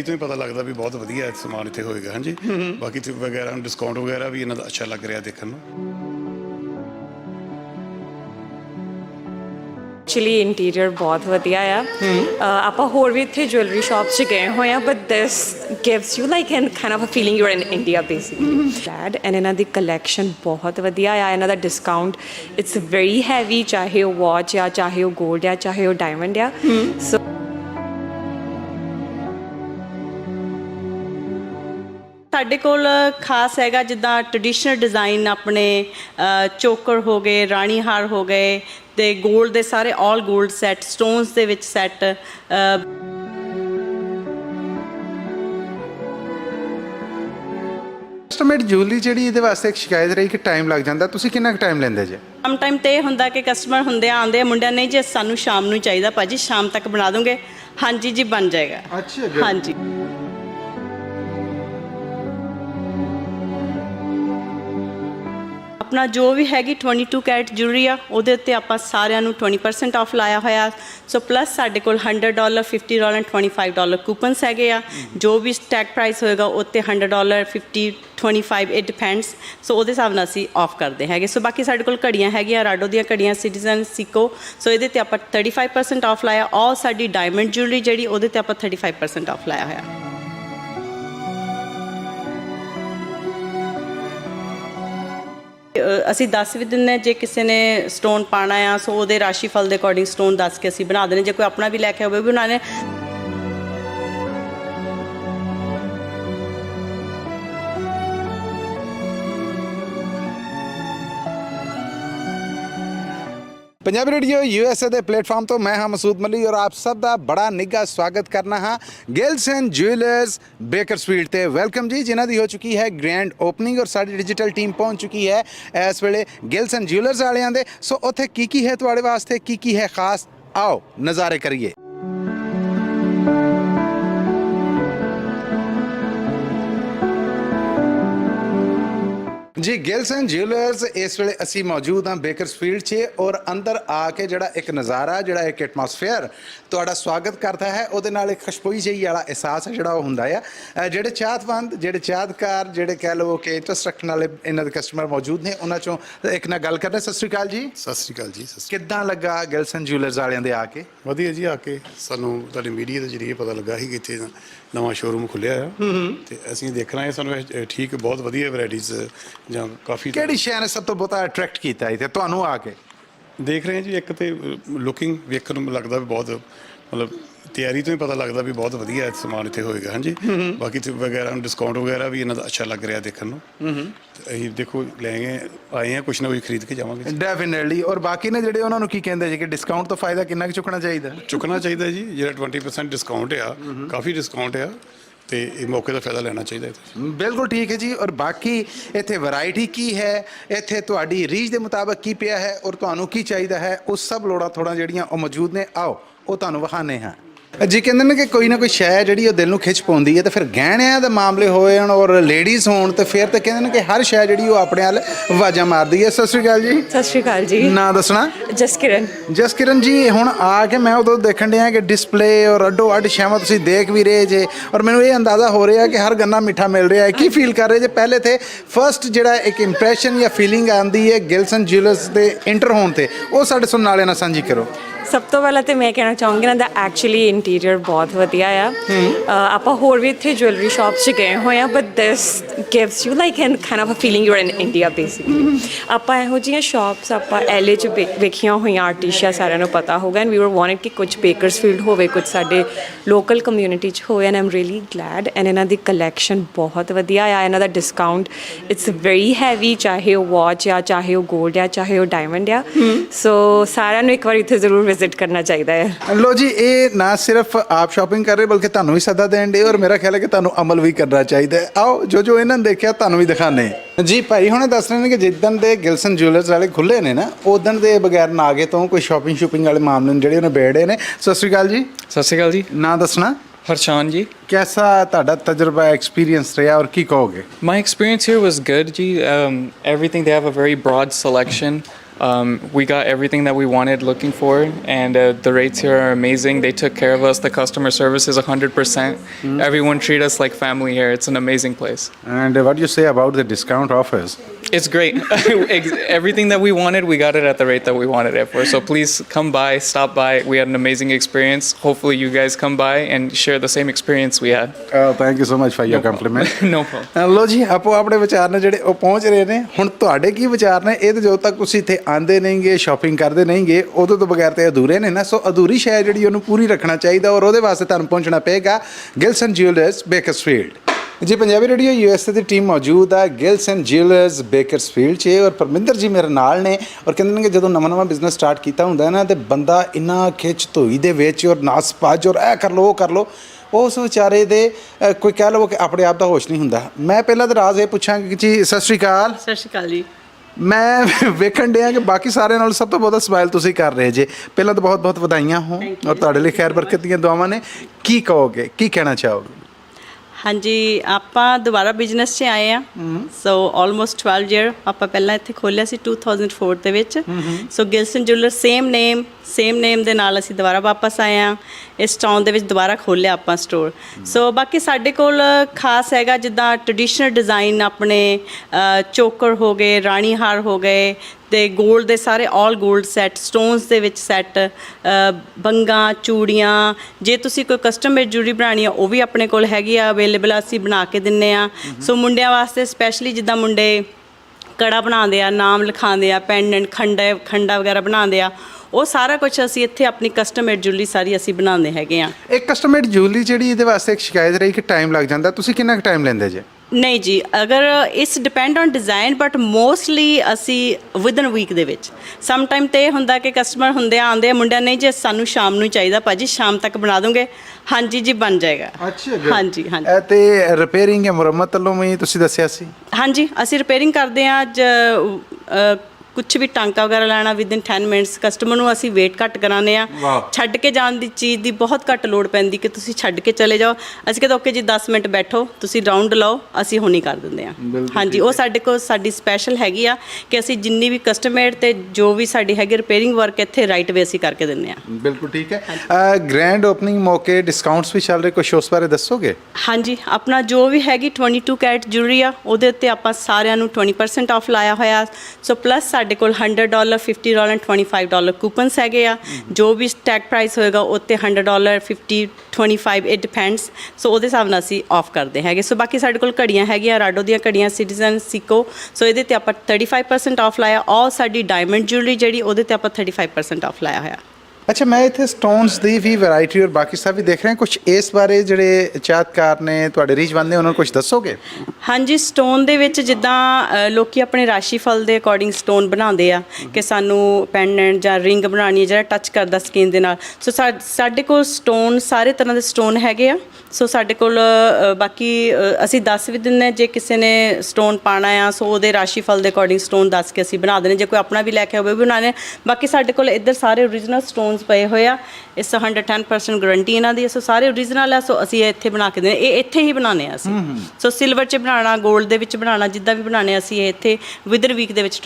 ਤਿਆਰੀ ਤੋਂ ਹੀ ਪਤਾ ਲੱਗਦਾ ਵੀ ਬਹੁਤ ਵਧੀਆ ਸਮਾਨ ਇੱਥੇ ਹੋਏਗਾ ਹਾਂਜੀ। ਬਾਕੀ ਤੇ ਵਗੈਰਾ ਡਿਸਕਾਊਂਟ ਵਗੈਰਾ ਵੀ ਇਹਨਾਂ ਦਾ ਅੱਛਾ ਲੱਗ ਰਿਹਾ ਦੇਖਣ ਨੂੰ। ਐਕਚੁਅਲੀ ਇੰਟੀਰੀਅਰ ਬਹੁਤ ਵਧੀਆ ਆ। ਆਪਾਂ ਹੋਰ ਵੀ ਇੱਥੇ ਜੁਐਲਰੀ ਸ਼ਾਪਸ 'ਚ ਗਏ ਹੋਏ ਆ but this gives you like an kind of uh feeling you are in India basically that and ਇਹਨਾਂ ਦੀ ਕਲੈਕਸ਼ਨ ਬਹੁਤ ਵਧੀਆ ਆ ਇਹਨਾਂ ਦਾ ਡਿਸਕਾਊਂਟ ਇਟਸ ਵੈਰੀ ਹੈਵੀ ਚਾਹੇ ਉਹ ਵਾਚ ਆ ਚਾਹੇ ਉਹ 골ਡ ਆ ਚਾਹੇ ਉਹ ਡਾਇਮੰਡ ਆ। ਸੋ ਸਾਡੇ ਕੋਲ ਖਾਸ ਹੈਗਾ ਜਿੱਦਾਂ ਟ੍ਰੈਡੀਸ਼ਨਲ ਡਿਜ਼ਾਈਨ ਆਪਣੇ ਚੋਕਰ ਹੋ ਗਏ ਰਾਣੀ ਹਾਰ ਹੋ ਗਏ ਤੇ 골ਡ ਦੇ ਸਾਰੇ 올 골ਡ ਸੈਟ ਸਟੋਨਸ ਦੇ ਵਿੱਚ ਸੈੱਟ ਕਸਟਮਰ ਜੁਐਲਰੀ ਜਿਹੜੀ ਇਹਦੇ ਵਾਸਤੇ ਇੱਕ ਸ਼ਿਕਾਇਤ ਰਹੀ ਕਿ ਟਾਈਮ ਲੱਗ ਜਾਂਦਾ ਤੁਸੀਂ ਕਿੰਨਾ ਕੁ ਟਾਈਮ ਲੈਂਦੇ ਜੇ? ਸਮ ਟਾਈਮ ਤੇ ਹੁੰਦਾ ਕਿ ਕਸਟਮਰ ਹੁੰਦੇ ਆਉਂਦੇ ਆ ਮੁੰਡਿਆਂ ਨਹੀਂ ਜੇ ਸਾਨੂੰ ਸ਼ਾਮ ਨੂੰ ਚਾਹੀਦਾ ਭਾਜੀ ਸ਼ਾਮ ਤੱਕ ਬਣਾ ਦੋਗੇ। ਹਾਂਜੀ ਜੀ ਬਣ ਜਾਏਗਾ। ਅੱਛਾ ਜੀ। ਹਾਂਜੀ। ਆਪਣਾ ਜੋ ਵੀ ਹੈਗੀ 22 ਕੈਰਟ ਜੁਐਲਰੀ ਆ, ਉਹਦੇ ਉੱਤੇ ਆਪਾਂ ਸਾਰਿਆਂ ਨੂੰ 20% ਆਫ ਲਾਇਆ ਹੋਇਆ। ਸੋ ਪਲੱਸ ਸਾਡੇ ਕੋਲ 100 ਡਾਲਰ 50 ਡਾਲਰ 25 ਡਾਲਰ ਕੂਪਨਸ ਹੈਗੇ ਆ। ਜੋ ਵੀ ਸਟੈਕ ਪ੍ਰਾਈਸ ਹੋਏਗਾ ਉੱਤੇ 100 ਡਾਲਰ 50 25 ਇਟ ਡਿਪੈਂਡਸ ਸੋ ਉਹਦੇ ਹਿਸਾਬ ਨਾਲ ਅਸੀਂ ਆਫ ਕਰਦੇ ਹੈਗੇ। ਸੋ ਬਾਕੀ ਸਾਡੇ ਕੋਲ ਘੜੀਆਂ ਹੈਗੀਆਂ, ਰਾਡੋ ਦੀਆਂ ਘੜੀਆਂ ਸਿਟੀਜ਼ਨ ਸਿਕੋ। ਸੋ ਇਹਦੇ ਤੇ ਆਪਾਂ 35% ਆਫ ਲਾਇਆ। ਔਰ ਸਾਡੀ ਡਾਇਮੰਡ ਜੁਐਲਰੀ ਜਿਹੜੀ, ਉਹਦੇ ਤੇ ਆਪਾਂ 35% ਆਫ ਲਾਇਆ ਹੋਇਆ। ਅਸੀਂ ਦੱਸ ਵੀ ਦਿੰਨੇ ਜੇ ਕਿਸੇ ਨੇ ਸਟੋਨ ਪਾਣਾ ਆ, ਸੋ ਉਹਦੇ ਰਾਸ਼ੀ ਫਲ ਦੇ ਅਕੋਰਡਿੰਗ ਸਟੋਨ ਦੱਸ ਕੇ ਅਸੀਂ ਬਣਾ ਦਿੰਦੇ ਜੇ ਕੋਈ ਆਪਣਾ ਵੀ ਲੈ ਕੇ ਆਵੇ, ਉਹ ਵੀ ਬਣਾਣੇ ਪੰਜਾਬੀ ਰੇਡੀਓ ਯੂਐਸਏ ਦੇ ਪਲੇਟਫਾਰਮ ਤੋਂ ਮੈਂ ਹਾਂ ਮਸੂਦ ਮਲੀ ਔਰ ਆਪ ਸਭ ਦਾ ਬੜਾ ਨਿੱਘਾ ਸਵਾਗਤ ਕਰਨਾ ਹਾਂ Gills and jewellers Bakersfield ਤੇ। ਵੈਲਕਮ ਜੀ, ਜਿਨ੍ਹਾਂ ਦੀ ਹੋ ਚੁੱਕੀ ਹੈ ਗ੍ਰੈਂਡ ਓਪਨਿੰਗ ਔਰ ਸਾਡੀ ਡਿਜੀਟਲ ਟੀਮ ਪਹੁੰਚ ਚੁੱਕੀ ਹੈ ਇਸ ਵੇਲੇ ਗਿਲਸ ਐਂਡ ਜੁਐਲਰਸ ਵਾਲਿਆਂ ਦੇ। ਸੋ ਉੱਥੇ ਕੀ ਕੀ ਹੈ ਤੁਹਾਡੇ ਵਾਸਤੇ, ਕੀ ਕੀ ਹੈ ਖਾਸ? ਆਓ, ਨਜ਼ਾਰੇ ਕਰੀਏ। ਜੀ ਗਿਲਸ ਐਂਡ ਜੁਐਲਰਸ ਇਸ ਵੇਲੇ ਅਸੀਂ ਮੌਜੂਦ ਹਾਂ ਬੇਕਰਸਫੀਲਡ 'ਚ ਔਰ ਅੰਦਰ ਆ ਕੇ ਜਿਹੜਾ ਇੱਕ ਨਜ਼ਾਰਾ ਜਿਹੜਾ ਇੱਕ ਐਟਮੋਸਫੇਅਰ ਤੁਹਾਡਾ ਸਵਾਗਤ ਕਰਦਾ ਹੈ। ਉਹਦੇ ਨਾਲ ਇੱਕ ਖੁਸ਼ਬੂਈ ਜਿਹੀ ਵਾਲਾ ਅਹਿਸਾਸ ਹੈ ਜਿਹੜਾ ਉਹ ਹੁੰਦਾ ਆ। ਜਿਹੜੇ ਚਾਹਤਵੰਦ ਜਿਹੜੇ ਚਾਹਤਕਾਰ ਜਿਹੜੇ ਕਹਿ ਲਓ ਕਿ ਇੰਟਰਸਟ ਰੱਖਣ ਵਾਲੇ ਇਹਨਾਂ ਦੇ ਕਸਟਮਰ ਮੌਜੂਦ ਨੇ ਉਹਨਾਂ ਚੋਂ ਇੱਕ ਨਾਲ ਗੱਲ ਕਰਦੇ ਸਤਿ ਸ਼੍ਰੀ ਅਕਾਲ ਜੀ। ਸਤਿ ਸ਼੍ਰੀ ਅਕਾਲ ਜੀ ਸਤਿ ਸ਼੍ਰੀ ਕਿੱਦਾਂ ਲੱਗਾ ਗਿਲਸ ਐਂਡ ਜੁਐਲਰਸ ਵਾਲਿਆਂ ਦੇ ਆ ਕੇ? ਵਧੀਆ ਜੀ ਆ ਕੇ ਸਾਨੂੰ ਤੁਹਾਡੀ ਮੀਡੀਆ ਦੇ ਜਰੀਏ ਪਤਾ ਲੱਗਾ ਸੀ ਕਿ ਇੱਥੇ ਨਵਾਂ ਸ਼ੋਰੂਮ ਖੁੱਲਿਆ ਆ। ਤੇ ਅਸੀਂ ਦੇਖਣਾ ਹੈ ਸਾਨੂੰ ਇਹ ਠੀਕ ਬਹੁਤ ਵਧੀਆ ਵੈਰਾਈਟੀਆਂ ਜਾਂ ਕਾਫੀ ਕਿਹੜੀ ਸ਼ੈ ਨੇ ਸਭ ਤੋਂ ਬਹੁਤਾ ਅਟਰੈਕਟ ਕੀਤਾ ਇੱਥੇ? ਤੁਹਾਨੂੰ ਆ ਕੇ? ਦੇਖ ਰਹੇ ਹਾਂ ਜੀ ਇੱਕ ਤੇ ਲੁਕਿੰਗ ਵੇਖਣ ਨੂੰ ਲੱਗਦਾ ਵੀ ਬਹੁਤ ਮਤਲਬ ਤਿਆਰੀ ਤੋਂ ਹੀ ਪਤਾ ਲੱਗਦਾ ਵੀ ਬਹੁਤ ਵਧੀਆ ਸਮਾਨ ਇੱਥੇ ਹੋਏਗਾ ਹਾਂਜੀ। ਬਾਕੀ ਤੇ ਵਗੈਰਾ ਡਿਸਕਾਊਂਟ ਵਗੈਰਾ ਵੀ ਇਹਨਾਂ ਦਾ ਅੱਛਾ ਲੱਗ ਰਿਹਾ ਦੇਖਣ ਨੂੰ। ਤੇ ਅਸੀਂ ਦੇਖੋ ਲੈ ਗਏ ਆਏ ਆ ਕੁਛ ਨਾ ਕੁਛ ਖਰੀਦ ਕੇ ਜਾਵਾਂਗੇ ਡੈਫੀਨਿਟਲੀ ਔਰ ਬਾਕੀ ਨੇ ਜਿਹੜੇ ਉਹਨਾਂ ਨੂੰ ਕੀ ਕਹਿੰਦੇ ਜੀ ਕਿ ਡਿਸਕਾਊਂਟ ਤੋਂ ਫਾਇਦਾ ਕਿੰਨਾ ਕੁ ਚੁੱਕਣਾ ਚਾਹੀਦਾ? ਚੁੱਕਣਾ ਚਾਹੀਦਾ ਜੀ ਜਿਹੜਾ 20% ਡਿਸਕਾਊਂਟ ਆ ਕਾਫੀ ਡਿਸਕਾਊਂਟ ਆ। ਤੇ ਇਹ ਮੌਕੇ ਦਾ ਫਾਇਦਾ ਲੈਣਾ ਚਾਹੀਦਾ ਹੈ ਬਿਲਕੁਲ ਠੀਕ ਹੈ ਜੀ ਔਰ ਬਾਕੀ ਇੱਥੇ ਵੈਰਾਈਟੀ ਕੀ ਹੈ? ਇੱਥੇ ਤੁਹਾਡੀ ਰੀਚ ਦੇ ਮੁਤਾਬਕ ਕੀ ਪਿਆ ਹੈ ਔਰ ਤੁਹਾਨੂੰ ਕੀ ਚਾਹੀਦਾ ਹੈ? ਉਹ ਸਭ ਲੋੜਾਂ ਥੋੜਾਂ ਜਿਹੜੀਆਂ ਉਹ ਮੌਜੂਦ ਨੇ। ਆਓ, ਉਹ ਤੁਹਾਨੂੰ ਵਿਖਾਣੇ ਹਾਂ। ਜੀ ਕਹਿੰਦੇ ਨੇ ਕਿ ਕੋਈ ਨਾ ਕੋਈ ਸ਼ੈ ਜਿਹੜੀ ਉਹ ਦਿਲ ਨੂੰ ਖਿੱਚ ਪਾਉਂਦੀ ਹੈ ਤੇ ਫਿਰ ਗਹਿਣਿਆਂ ਦੇ ਮਾਮਲੇ ਹੋਏ ਹਨ ਔਰ ਲੇਡੀਜ਼ ਹੋਣ ਤੇ ਫਿਰ ਤੇ ਕਹਿੰਦੇ ਨੇ ਕਿ ਹਰ ਸ਼ੈ ਜਿਹੜੀ ਉਹ ਆਪਣੇ ਵੱਲ ਆਵਾਜ਼ਾਂ ਮਾਰਦੀ ਹੈ। ਸਤਿ ਸ਼੍ਰੀ ਅਕਾਲ ਜੀ। ਸਤਿ ਸ਼੍ਰੀ ਅਕਾਲ ਜੀ। ਨਾਂ ਦੱਸਣਾ? ਜਸਕਿਰਨ। ਜਸਕਿਰਨ ਜੀ ਹੁਣ ਆ ਕੇ ਮੈਂ ਉਦੋਂ ਦੇਖਣ ਡਿਆ ਕਿ ਡਿਸਪਲੇ ਔਰ ਅੱਡੋ ਅੱਡ ਸ਼ੈਵਾਂ ਤੁਸੀਂ ਦੇਖ ਵੀ ਰਹੇ ਜੇ ਔਰ ਮੈਨੂੰ ਇਹ ਅੰਦਾਜ਼ਾ ਹੋ ਰਿਹਾ ਕਿ ਹਰ ਗੰਨਾ ਮਿੱਠਾ ਮਿਲ ਰਿਹਾ ਹੈ। ਕੀ ਫੀਲ ਕਰ ਰਹੇ ਜੇ? ਪਹਿਲੇ ਤੇ ਫਰਸਟ ਜਿਹੜਾ ਇੱਕ ਇੰਪ੍ਰੈਸ਼ਨ ਜਾਂ ਫੀਲਿੰਗ ਆਂਦੀ ਹੈ ਗਿਲਸਨ ਜੁਐਲਰਸ ਦੇ ਇੰਟਰ ਹੋਣ ਤੇ ਉਹ ਸਾਡੇ ਸੁਣਨ ਵਾਲਿਆਂ ਨਾਲ ਸਾਂਝੀ ਕਰੋ। ਸਭ ਤੋਂ ਪਹਿਲਾਂ ਤੇ ਮੈਂ ਕਹਿਣਾ ਚਾਹੂੰਗੀ ਨਾ ਦਾ ਐਕਚੁਅਲੀ ਇੰਟੀਰੀਅਰ ਬਹੁਤ ਵਧੀਆ ਆ। ਆਪਾਂ ਹੋਰ ਵੀ ਇੱਥੇ ਜੁਐਲਰੀ ਸ਼ਾਪਸ 'ਚ ਗਏ ਹੋਏ ਆ but this gives you like an kind of uh feeling you are in India basically ਆਪਾਂ ਇਹੋ ਜਿਹੀਆਂ ਸ਼ਾਪਸ ਆਪਾਂ ਐਲਏ 'ਚ ਵੇਖੀਆਂ ਹੋਈਆਂ ਆਰਟੀਸ਼ੀਆ ਸਾਰਿਆਂ ਨੂੰ ਪਤਾ ਹੋਗਾ ਐਂਡ ਵੀ ਵਰ ਵਾਂਟਡ ਕਿ ਕੁਝ ਬੇਕਰਸਫੀਲਡ ਹੋਵੇ ਕੁਝ ਸਾਡੇ ਲੋਕਲ ਕਮਿਊਨਿਟੀ 'ਚ ਹੋਵੇ and I'm really glad and ਇਹਨਾਂ ਦੀ ਕਲੈਕਸ਼ਨ ਬਹੁਤ ਵਧੀਆ ਆ ਇਹਨਾਂ ਦਾ ਡਿਸਕਾਊਂਟ ਇਟਸ ਵੈਰੀ ਹੈਵੀ ਚਾਹੇ ਉਹ ਵਾਚ ਆ ਚਾਹੇ ਉਹ 골ਡ ਆ ਚਾਹੇ ਉਹ ਡਾਇਮੰਡ ਆ। ਸੋ ਸਾਰਿਆਂ ਨੂੰ ਇੱਕ ਵਾਰ ਇੱਥੇ ਜ਼ਰੂਰ ਵਿਜ਼ਿਟ ਕਰਨਾ ਚਾਹੀਦਾ ਹੈ ਲੋ ਜੀ ਇਹ ਨਾ ਸਿਰਫ ਆਪ ਸ਼ਾਪਿੰਗ ਕਰ ਰਹੇ ਬਲਕਿ ਤੁਹਾਨੂੰ ਵੀ ਸੱਦਾ ਦੇਣ ਦੇ ਔਰ ਮੇਰਾ ਖਿਆਲ ਹੈ ਕਿ ਤੁਹਾਨੂੰ ਅਮਲ ਵੀ ਕਰਨਾ ਚਾਹੀਦਾ ਹੈ। ਆਓ ਜੋ ਜੋ ਇਹਨਾਂ ਨੇ ਦੇਖਿਆ ਤੁਹਾਨੂੰ ਵੀ ਦਿਖਾਣੇ ਜੀ ਭਾਈ ਹੁਣੇ ਦੱਸ ਰਹੇ ਨੇ ਕਿ ਜਿੱਦਣ ਦੇ ਗਿਲਸਨ ਜੁਐਲਰਸ ਵਾਲੇ ਖੁੱਲੇ ਨੇ ਨਾ ਉਦੋਂ ਦੇ ਬਗੈਰ ਨਾਗੇ ਤੋਂ ਕੋਈ ਸ਼ਾਪਿੰਗ ਸ਼ੂਪਿੰਗ ਵਾਲੇ ਮਾਮਲੇ ਨੇ ਜਿਹੜੇ ਉਹਨੇ ਬੇੜੇ ਨੇ। ਸਤਿ ਸ਼੍ਰੀ ਅਕਾਲ ਜੀ। ਸਤਿ ਸ਼੍ਰੀ ਅਕਾਲ ਜੀ। ਨਾਂ ਦੱਸਣਾ? ਹਰਸ਼ਾਨ ਜੀ। कैसा ਤੁਹਾਡਾ ਤਜਰਬਾ ਐਕਸਪੀਰੀਅੰਸ ਰਿਹਾ ਔਰ ਕੀ ਕਹੋਗੇ? My experience here was good, G. Um, everything, they have a very broad selection. Um, we got everything that we wanted looking for, and uh, the rates here are amazing. They took care of us. The customer service is 100%. mm-hmm. Everyone treat us like family here. It's an amazing place. And uh, what do you say about the discount offers? It's great. everything that we wanted, we got it at the rate that we wanted it for. So please come by, stop by. We had an amazing experience. Hopefully, you guys come by and share the same experience we had. Oh, thank you so much for your no compliment. Problem. no problem. ਲੋ ਜੀ ਆਪੋ ਆਪਣੇ ਵਿਚਾਰ ਨੇ ਜਿਹੜੇ ਉਹ ਪਹੁੰਚ ਰਹੇ ਨੇ ਹੁਣ ਤੁਹਾਡੇ ਕੀ ਵਿਚਾਰ ਨੇ ਇਹ ਤੇ ਜਦੋਂ ਤੱਕ ਤੁਸੀਂ ਇੱਥੇ ਆਂਦੇ ਨਹੀਂਗੇ ਸ਼ਾਪਿੰਗ ਕਰਦੇ ਨਹੀਂਗੇ ਉਦੋਂ ਤੋਂ ਬਗੈਰ ਤੇ ਅਧੂਰੇ ਨੇ ਨਾ। ਸੋ ਅਧੂਰੀ ਸ਼ੈ ਜਿਹੜੀ ਉਹਨੂੰ ਪੂਰੀ ਰੱਖਣਾ ਚਾਹੀਦਾ ਔਰ ਉਹਦੇ ਵਾਸਤੇ ਤੁਹਾਨੂੰ ਪਹੁੰਚਣਾ ਪਏਗਾ ਗਿਲਸਨ ਜਿਊਲਰਸ ਬੇਕਰਸਫੀਲਡ। ਜੀ, ਪੰਜਾਬੀ ਰੇਡੀਓ ਯੂਐਸਏ ਦੀ ਟੀਮ ਮੌਜੂਦ ਆ, ਗਿਲਸਨ ਜਿਊਲਰਸ ਬੇਕਰਸਫੀਲਡ 'ਚ। ਔਰ ਪਰਮਿੰਦਰ ਜੀ ਮੇਰੇ ਨਾਲ ਨੇ ਔਰ ਕਹਿੰਦੇ ਨੇ ਕਿ ਜਦੋਂ ਨਵਾਂ ਨਵਾਂ ਬਿਜ਼ਨਸ ਸਟਾਰਟ ਕੀਤਾ ਹੁੰਦਾ ਹੈ ਨਾ, ਤੇ ਬੰਦਾ ਇੰਨਾ ਖਿੱਚ ਧੋਈ ਦੇ ਵਿੱਚ ਔਰ ਨਾਸ ਭੱਜ ਔਰ ਇਹ ਕਰ ਲੋ ਉਹ ਕਰ ਲੋ ਉਸ ਵਿਚਾਰੇ ਦੇ ਕੋਈ ਕਹਿ ਲਵੋ ਕਿ ਆਪਣੇ ਆਪ ਦਾ ਹੋਸ਼ ਨਹੀਂ ਹੁੰਦਾ। ਮੈਂ ਪਹਿਲਾਂ ਤਾਂ ਰਾਜ਼ ਇਹ ਪੁੱਛਾਂਗਾ ਕਿ ਜੀ, ਸਤਿ ਸ਼੍ਰੀ ਅਕਾਲ। ਸਤਿ ਸ਼੍ਰੀ ਅਕਾਲ ਜੀ। ਮੈਂ ਵੇਖਣ ਡਿਆ ਕਿ ਬਾਕੀ ਸਾਰਿਆਂ ਨਾਲ ਸਭ ਤੋਂ ਬਹੁਤਾ ਸਮਾਈਲ ਤੁਸੀਂ ਕਰ ਰਹੇ ਜੇ। ਪਹਿਲਾਂ ਤਾਂ ਬਹੁਤ ਬਹੁਤ ਵਧਾਈਆਂ ਹੋਣ ਔਰ ਤੁਹਾਡੇ ਲਈ ਖੈਰ ਬਰਕਤ ਦੀਆਂ ਦੁਆਵਾਂ ਨੇ। ਕੀ ਕਹੋਗੇ? ਕੀ ਕਹਿਣਾ ਚਾਹੋਗੇ? ਹਾਂਜੀ ਆਪਾਂ ਦੁਬਾਰਾ ਬਿਜ਼ਨਸ 'ਚ ਆਏ ਆ ਸੋ ਆਲਮੋਸਟ 12 ਇਅਰ ਆਪਾਂ ਪਹਿਲਾਂ ਇੱਥੇ ਖੋਲ੍ਹਿਆ ਸੀ 2004 ਦੇ ਵਿੱਚ। So Gilson jeweller same name same name ਦੇ ਨਾਲ ਅਸੀਂ ਦੁਬਾਰਾ ਵਾਪਸ ਆਏ ਆ ਇਸ ਟਾਊਨ ਦੇ ਵਿੱਚ ਦੁਬਾਰਾ ਖੋਲ੍ਹਿਆ ਆਪਾਂ ਸਟੋਰ ਸੋ ਬਾਕੀ ਸਾਡੇ ਕੋਲ ਖਾਸ ਹੈਗਾ ਜਿੱਦਾਂ ਟ੍ਰੈਡੀਸ਼ਨਲ ਡਿਜ਼ਾਈਨ ਆਪਣੇ ਚੋਕਰ ਹੋ ਗਏ ਰਾਣੀ ਹਾਰ ਹੋ ਗਏ ਤੇ 골ਡ ਦੇ ਸਾਰੇ 올 골ਡ ਸੈੱਟ ਸਟੋਨਸ ਦੇ ਵਿੱਚ ਸੈੱਟ ਬੰਗਾ ਚੂੜੀਆਂ। ਜੇ ਤੁਸੀਂ ਕੋਈ ਕਸਟਮ ਮੇਡ ਜੂੜੀ ਬਣਾਣੀ ਆ ਉਹ ਵੀ ਆਪਣੇ ਕੋਲ ਹੈਗੀ ਆ ਅਵੇਲੇਬਲ ਅਸੀਂ ਬਣਾ ਕੇ ਦਿੰਨੇ ਆ। ਸੋ ਮੁੰਡਿਆਂ ਵਾਸਤੇ ਸਪੈਸ਼ਲੀ ਜਿੱਦਾਂ ਮੁੰਡੇ ਕੜਾ ਬਣਾਉਂਦੇ ਆ, ਨਾਮ ਲਿਖਾਉਂਦੇ ਆ ਪੈਂਡੈਂਟ ਖੰਡਾ ਖੰਡਾ ਵਗੈਰਾ ਬਣਾਉਂਦੇ ਆ। ਉਹ ਸਾਰਾ ਕੁਝ ਅਸੀਂ ਇੱਥੇ ਆਪਣੀ ਕਸਟਮ ਮੇਡ ਜੁਐਲਰੀ ਸਾਰੀ ਅਸੀਂ ਬਣਾਉਂਦੇ ਹੈਗੇ ਆ। ਇੱਕ ਕਸਟਮਰ ਜੂਲੀ ਜਿਹੜੀ ਇਹਦੇ ਵਾਸਤੇ ਇੱਕ ਸ਼ਿਕਾਇਤ ਰਹੀ ਕਿ ਟਾਈਮ ਲੱਗ ਜਾਂਦਾ। ਤੁਸੀਂ ਕਿੰਨਾ ਕੁ ਟਾਈਮ ਲੈਂਦੇ ਜੇ? ਨਹੀਂ ਜੀ ਅਗਰ ਇਸ depend on design but mostly ਅਸੀਂ ਵਿਦਨ ਵੀਕ ਦੇ ਵਿੱਚ। ਸਮ ਟਾਈਮ ਤੇ ਇਹ ਹੁੰਦਾ ਕਿ ਕਸਟਮਰ ਹੁੰਦੇ ਆ ਆਉਂਦੇ ਆ ਮੁੰਡਿਆਂ ਨਹੀਂ ਜੇ ਸਾਨੂੰ ਸ਼ਾਮ ਨੂੰ ਹੀ ਚਾਹੀਦਾ ਭਾਜੀ ਸ਼ਾਮ ਤੱਕ ਬਣਾ ਦੋਗੇ। ਹਾਂਜੀ ਜੀ ਬਣ ਜਾਏਗਾ। ਹਾਂਜੀ ਹਾਂਜੀ। ਇਹ ਤੇ ਰਿਪੇਅਰਿੰਗ ਜਾਂ ਮੁਰੰਮਤ ਵੱਲੋਂ ਵੀ ਤੁਸੀਂ ਦੱਸਿਆ ਸੀ? ਹਾਂਜੀ ਅਸੀਂ ਰਿਪੇਅਰਿੰਗ ਕਰਦੇ ਆ ਅੱਜ ਕੁਝ ਵੀ ਟਾਂਕਾ ਵਗੈਰਾ ਲੈਣਾ ਵਿਦਿਨ 10 ਮਿੰਟਸ ਕਸਟਮਰ ਨੂੰ ਅਸੀਂ ਵੇਟ ਘੱਟ ਕਰਾਉਂਦੇ ਆ। ਛੱਡ ਕੇ ਜਾਣ ਦੀ ਚੀਜ਼ ਦੀ ਬਹੁਤ ਘੱਟ ਲੋੜ ਪੈਂਦੀ ਕਿ ਤੁਸੀਂ ਛੱਡ ਕੇ ਚਲੇ ਜਾਓ। ਅਸੀਂ ਕਹਿੰਦੇ ਓਕੇ ਜੀ 10 ਮਿੰਟ ਬੈਠੋ ਤੁਸੀਂ ਰਾਉਂਡ ਲਾਓ ਅਸੀਂ ਹੁਣੀ ਕਰ ਦਿੰਦੇ ਆ ਹਾਂਜੀ ਉਹ ਸਾਡੇ ਕੋਲ ਸਾਡੀ ਸਪੈਸ਼ਲ ਹੈਗੀ ਆ ਕਿ ਅਸੀਂ ਜਿੰਨੀ ਵੀ ਕਸਟਮਰ ਤੇ ਜੋ ਵੀ ਸਾਡੀ ਹੈਗੀ ਰਿਪੇਅਰਿੰਗ ਵਰਕ ਇੱਥੇ ਰਾਈਟ ਵੇ ਅਸੀਂ ਕਰਕੇ ਦਿੰਦੇ ਆ ਬਿਲਕੁਲ ਠੀਕ ਹੈ। ਗ੍ਰੈਂਡ ਓਪਨਿੰਗ ਮੌਕੇ ਡਿਸਕਾਊਂਟਸ ਵੀ ਚੱਲ ਰਹੇ ਕੁਝ ਉਸ ਬਾਰੇ ਦੱਸੋਗੇ? ਹਾਂਜੀ ਆਪਣਾ ਜੋ ਵੀ ਹੈਗੀ 22 ਕੈਰਟ ਜੁਐਲਰੀ ਆ ਉਹਦੇ ਉੱਤੇ ਆਪਾਂ ਸਾਰਿਆਂ ਨੂੰ 20% ਆਫ ਲਾਇਆ ਹੋਇਆ। ਸੋ ਪਲੱਸ ਸਾਡੇ ਸਾਡੇ ਕੋਲ 100 ਡਾਲਰ 50 ਡਾਲਰ 25 ਡਾਲਰ ਕੂਪਨਸ ਹੈਗੇ ਆ। ਜੋ ਵੀ ਟੈਗ ਪ੍ਰਾਈਸ ਹੋਏਗਾ, ਉੱਤੇ 100 ਡਾਲਰ 50 25 ਇਟ ਡਿਪੈਂਡਸ ਸੋ ਉਹਦੇ ਹਿਸਾਬ ਨਾਲ ਅਸੀਂ ਆਫ ਕਰਦੇ ਹੈਗੇ। ਸੋ ਬਾਕੀ ਸਾਡੇ ਕੋਲ ਘੜੀਆਂ ਹੈਗੀਆਂ ਰਾਡੋ ਦੀਆਂ ਘੜੀਆਂ ਸਿਟੀਜ਼ਨ ਸਿਕੋ ਸੋ ਇਹਦੇ ਤੇ ਆਪਾਂ 35% ਆਫ ਲਾਇਆ। ਔਰ ਸਾਡੀ ਡਾਇਮੰਡ ਜੁਐਲਰੀ ਜਿਹੜੀ, ਉਹਦੇ ਤੇ ਆਪਾਂ 35% ਆਫ ਲਾਇਆ ਹੋਇਆ। ਅੱਛਾ ਮੈਂ ਇੱਥੇ ਸਟੋਨਸ ਦੀ ਵੀ ਵੈਰਾਈਟੀ ਔਰ ਬਾਕੀ ਸਭ ਵੀ ਦੇਖ ਰਿਹਾ। ਕੁਝ ਇਸ ਬਾਰੇ ਜਿਹੜੇ ਚਾਹਤਕਾਰ ਨੇ ਤੁਹਾਡੇ ਰੀਚ ਬੰਦੇ ਉਹਨਾਂ ਨੂੰ ਕੁਝ ਦੱਸੋਗੇ? ਹਾਂਜੀ ਸਟੋਨ ਦੇ ਵਿੱਚ ਜਿੱਦਾਂ ਅ, ਲੋਕੀ ਆਪਣੇ ਰਾਸ਼ੀਫਲ ਦੇ ਅਕੋਰਡਿੰਗ ਸਟੋਨ ਬਣਾਉਂਦੇ ਆ ਕਿ ਸਾਨੂੰ ਪੈਂਡੈਂਟ ਜਾਂ ਰਿੰਗ ਬਣਾਉਣੀ ਹੈ ਜਿਹੜਾ ਟੱਚ ਕਰਦਾ ਸਕਿਨ ਦੇ ਨਾਲ। ਸੋ ਸਾਡੇ ਕੋਲ ਸਟੋਨ ਸਾਰੇ ਤਰ੍ਹਾਂ ਦੇ ਸਟੋਨ ਹੈਗੇ ਆ। ਸੋ ਸਾਡੇ ਕੋਲ ਬਾਕੀ ਅਸੀਂ ਦੱਸ ਵੀ ਦਿੰਦੇ ਹਾਂ ਜੇ ਕਿਸੇ ਨੇ ਸਟੋਨ ਪਾਣਾ ਆ ਸੋ ਉਹਦੇ ਰਾਸ਼ੀਫਲ ਦੇ ਅਕੋਰਡਿੰਗ ਸਟੋਨ ਦੱਸ ਕੇ ਅਸੀਂ ਬਣਾ ਦਿੰਦੇ ਜੇ ਕੋਈ ਆਪਣਾ ਵੀ ਲੈ ਕੇ ਆਵੇ ਉਹ ਵੀ ਬਣਾਣੇ ਬਾਕੀ ਸਾਡੇ ਕੋਲ ਇੱਧਰ ਸਾਰੇ ਓਰੀਜਨਲ ਸਟੋਨਸ ਪਏ ਹੋਏ ਆ। ਇਸ 110% ਗਾਰੰਟੀ ਇਹਨਾਂ ਦੀ। ਸੋ ਸਾਰੇ ਓਰੀਜਨਲ ਆ ਸੋ ਅਸੀਂ ਇੱਥੇ ਬਣਾ ਕੇ ਦਿੰਦੇ ਇਹ ਇੱਥੇ ਹੀ ਬਣਾਉਂਦੇ ਆ ਅਸੀਂ। ਸੋ ਸਿਲਵਰ 'ਚ ਬਣਾਉਣਾ 골ਡ ਦੇ ਵਿੱਚ ਬਣਾਉਣਾ ਜਿੱਦਾਂ ਵੀ ਬਣਾਉਣੇ ਆ, ਅਸੀਂ ਇਹ ਇੱਥੇ ਵਿਦਨ ਵੀਕ ਦੇ ਵਿੱਚ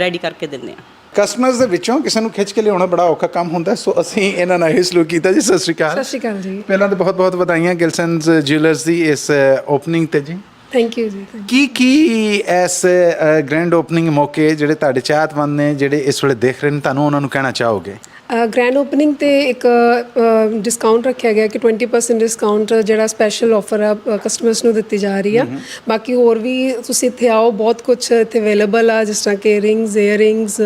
ਰੈਡੀ ਕਰਕੇ ਦਿੰਦੇ ਆ ਕਸਟਮਰਸ ਦੇ ਵਿੱਚੋਂ ਕਿਸੇ ਨੂੰ ਖਿੱਚ ਕੇ ਲਿਆਉਣਾ ਬੜਾ ਔਖਾ ਕੰਮ ਹੁੰਦਾ। ਸੋ ਅਸੀਂ ਇਹਨਾਂ ਨਾਲ ਇਹ ਸਲੂਕ ਕੀਤਾ ਜੀ। ਸਤਿ ਸ਼੍ਰੀ ਅਕਾਲ। ਸਤਿ ਸ਼੍ਰੀ ਅਕਾਲ ਜੀ। ਪਹਿਲਾਂ ਤਾਂ ਬਹੁਤ ਬਹੁਤ ਵਧਾਈਆਂ ਗਿਲਸਨਸ ਜਿਊਲਰਸ ਦੀ ਇਸ ਓਪਨਿੰਗ ਤੇ ਜੀ। ਥੈਂਕ ਯੂ ਜੀ। ਕੀ ਕੀ ਇਸ ਗ੍ਰੈਂਡ ਓਪਨਿੰਗ ਮੌਕੇ ਜਿਹੜੇ ਤੁਹਾਡੇ ਚਾਹਤਮੰਦ ਨੇ ਜਿਹੜੇ ਇਸ ਵੇਲੇ ਦੇਖ ਰਹੇ ਨੇ ਤੁਹਾਨੂੰ ਉਹਨਾਂ ਨੂੰ ਕਹਿਣਾ ਚਾਹੋਗੇ? ਗ੍ਰੈਂਡ ਓਪਨਿੰਗ ਤੇ ਇੱਕ ਡਿਸਕਾਊਂਟ ਰੱਖਿਆ ਗਿਆ ਕਿ 20% ਡਿਸਕਾਊਂਟ ਜਿਹੜਾ ਸਪੈਸ਼ਲ ਆਫਰ ਆ ਕਸਟਮਰਸ ਨੂੰ ਦਿੱਤੀ ਜਾ ਰਹੀ ਆ। ਬਾਕੀ ਹੋਰ ਵੀ ਤੁਸੀਂ ਇੱਥੇ ਆਓ ਬਹੁਤ ਕੁਝ ਇੱਥੇ ਅਵੇਲੇਬਲ ਆ ਜਿਸ ਤਰ੍ਹਾਂ ਕਿ rings earrings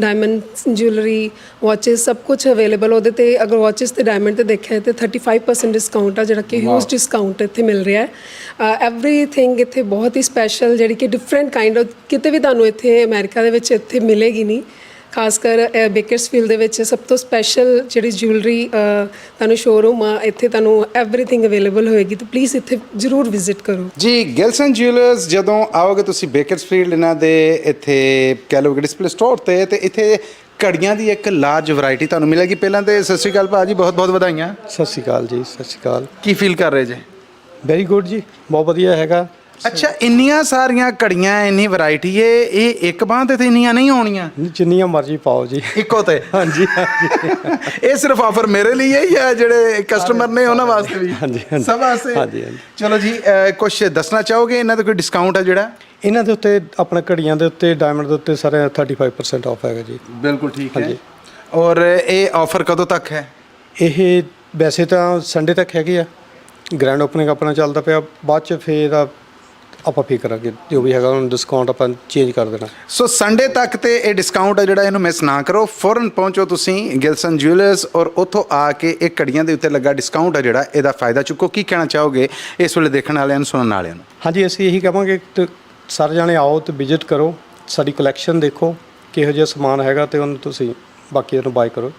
diamond jewellery watches ਸਭ ਕੁਝ ਅਵੇਲੇਬਲ ਉਹਦੇ ਤੇ ਅਗਰ ਵਾਚਸ ਤੇ ਡਾਇਮੰਡ ਤੇ ਦੇਖਿਆ ਤੇ 35% ਡਿਸਕਾਊਂਟ ਆ ਜਿਹੜਾ ਕਿ ਹਿਊਜ ਡਿਸਕਾਊਂਟ ਇੱਥੇ ਮਿਲ ਰਿਹਾ ਹੈ। ਐਵਰੀਥਿੰਗ ਇੱਥੇ ਬਹੁਤ ਹੀ ਸਪੈਸ਼ਲ ਜਿਹੜੀ ਕਿ ਡਿਫਰੈਂਟ ਕਾਈਂਡ ਆਫ ਕਿਤੇ ਵੀ ਤੁਹਾਨੂੰ ਇੱਥੇ ਅਮਰੀਕਾ ਦੇ ਵਿੱਚ ਇੱਥੇ ਮਿਲੇਗੀ ਨਹੀਂ। ਖਾਸ ਕਰ ਬੇਕਰਸਫੀਲਡ ਦੇ ਵਿੱਚ ਸਭ ਤੋਂ ਸਪੈਸ਼ਲ ਜਿਹੜੀ ਜੁਐਲਰੀ ਤੁਹਾਨੂੰ ਸ਼ੋਰੂਮ ਆ ਇੱਥੇ ਤੁਹਾਨੂੰ ਐਵਰੀਥਿੰਗ ਅਵੇਲੇਬਲ ਹੋਏਗੀ ਤਾਂ ਪਲੀਜ਼ ਇੱਥੇ ਜ਼ਰੂਰ ਵਿਜ਼ਿਟ ਕਰੋ। ਜੀ ਗਿਲਸਨ ਜਿਊਲਰਸ ਜਦੋਂ ਆਓਗੇ ਤੁਸੀਂ ਬੇਕਰਸਫੀਲਡ ਇਹਨਾਂ ਦੇ ਇੱਥੇ ਕਹਿ ਲਓ ਕਿ ਡਿਸਪਲੇ ਸਟੋਰ ਤੇ ਤੇ ਇੱਥੇ ਘੜੀਆਂ ਦੀ ਇੱਕ ਲਾਰਜ ਵੈਰਾਈਟੀ ਤੁਹਾਨੂੰ ਮਿਲੇਗੀ। ਪਹਿਲਾਂ ਤੇ ਸਤਿ ਸ਼੍ਰੀ ਅਕਾਲ ਭਾਜੀ ਬਹੁਤ ਬਹੁਤ ਵਧਾਈਆਂ। ਸਤਿ ਸ਼੍ਰੀ ਅਕਾਲ ਜੀ ਸਤਿ ਸ਼੍ਰੀ ਅਕਾਲ। ਕੀ ਫੀਲ ਕਰ ਰਹੇ ਜੇ? ਵੈਰੀ ਗੁੱਡ ਜੀ ਬਹੁਤ ਵਧੀਆ ਹੈਗਾ। ਅੱਛਾ ਇੰਨੀਆਂ ਸਾਰੀਆਂ ਘੜੀਆਂ ਇੰਨੀ ਵੈਰਾਈਟੀ ਏ ਇਹ ਇੱਕ ਬਾਂਹ ਤੇ ਤਾਂ ਇੰਨੀਆਂ ਨਹੀਂ ਆਉਣੀਆਂ? ਜਿੰਨੀਆਂ ਮਰਜ਼ੀ ਪਾਓ ਜੀ। ਇੱਕੋ ਤੇ? ਹਾਂਜੀ ਹਾਂਜੀ। ਇਹ ਸਿਰਫ ਆਫਰ ਮੇਰੇ ਲਈ ਹੈ ਜਾਂ ਜਿਹੜੇ ਕਸਟਮਰ ਨੇ ਉਹਨਾਂ ਵਾਸਤੇ ਵੀ? ਹਾਂਜੀ, ਹਾਂਜੀ। ਸਭ ਵਾਸਤੇ? ਹਾਂਜੀ, ਹਾਂਜੀ। ਚਲੋ ਜੀ ਕੁਝ ਦੱਸਣਾ ਚਾਹੋਗੇ? ਇਹਨਾਂ ਦਾ ਕੋਈ ਡਿਸਕਾਊਂਟ ਹੈ ਜਿਹੜਾ? ਇਹਨਾਂ ਦੇ ਉੱਤੇ ਆਪਣਾ ਘੜੀਆਂ ਦੇ ਉੱਤੇ ਡਾਇਮੰਡ ਦੇ ਉੱਤੇ ਸਾਰੇ 35% ਆਫ ਹੈਗਾ ਜੀ। ਬਿਲਕੁਲ ਠੀਕ ਹੈ। ਔਰ ਇਹ ਆਫਰ ਕਦੋਂ ਤੱਕ ਹੈ? ਇਹ ਵੈਸੇ ਤਾਂ ਸੰਡੇ ਤੱਕ ਹੈਗੇ ਆ। ਗ੍ਰੈਂਡ ਓਪਨਿੰਗ ਆਪਣਾ ਚੱਲਦਾ ਪਿਆ ਬਾਅਦ ਚ ਫੇਰ ਆਪਾਂ ਫੇਰ ਕਰਾਂਗੇ ਜੋ ਵੀ ਹੈਗਾ ਉਹਨੂੰ ਡਿਸਕਾਊਂਟ ਆਪਾਂ ਚੇਂਜ ਕਰ ਦੇਣਾ। ਸੋ ਸੰਡੇ ਤੱਕ ਤੇ ਇਹ ਡਿਸਕਾਊਂਟ ਹੈ ਜਿਹੜਾ ਇਹਨੂੰ ਮਿਸ ਨਾ ਕਰੋ। ਫੌਰਨ ਪਹੁੰਚੋ ਤੁਸੀਂ ਗਿਲਸਨ ਜੁਐਲਰਸ ਔਰ ਉੱਥੋਂ ਆ ਕੇ ਇਹ ਘੜੀਆਂ ਦੇ ਉੱਤੇ ਲੱਗਾ ਡਿਸਕਾਊਂਟ ਹੈ ਜਿਹੜਾ ਇਹਦਾ ਫਾਇਦਾ ਚੁੱਕੋ। ਕੀ ਕਹਿਣਾ ਚਾਹੋਗੇ ਇਸ ਵੇਲੇ ਦੇਖਣ ਵਾਲਿਆਂ ਨੂੰ ਸੁਣਨ ਵਾਲਿਆਂ ਨੂੰ? ਹਾਂਜੀ ਅਸੀਂ ਇਹੀ ਕਹਾਂਗੇ ਕਿ ਸਾਰੇ ਜਾਣੇ ਆਓ ਤੇ ਵਿਜ਼ਿਟ ਕਰੋ। ਸਾਡੀ ਕਲੈਕਸ਼ਨ ਦੇਖੋ ਕਿਹੋ ਜਿਹਾ ਸਮਾਨ ਹੈਗਾ ਤੇ ਉਹਨੂੰ ਤੁਸੀਂ ਬਾਕੀ ਨੂੰ ਬਾਈ ਕਰੋ।